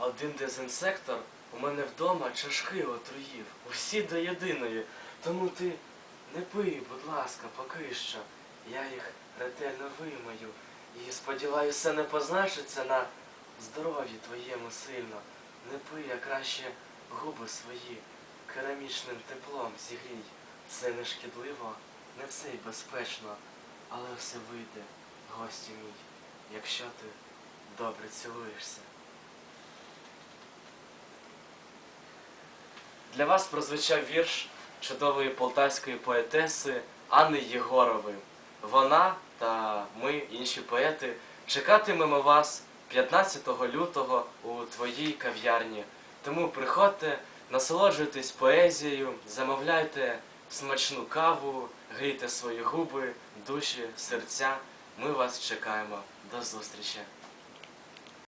один дезінсектор у мене вдома чашки отруїв, усі до єдиної. Тому ти не пий, будь ласка, поки що. Я їх ретельно вимою. І сподіваюся, це не позначиться на здоров'ї твоєму сильно. Не пий, а краще губи свої керамічним теплом зігрій. Це не шкідливо, не все й безпечно, але все вийде, гостю мій, якщо ти добре цілуєшся. Для вас прозвучав вірш чудової полтавської поетеси Анни Єгорової. Вона та ми, інші поети, чекатимемо вас 15 лютого у твоїй кав'ярні. Тому приходьте, насолоджуйтесь поезією, замовляйте смачну каву, грійте свої губи, душі, серця. Ми вас чекаємо. До зустрічі!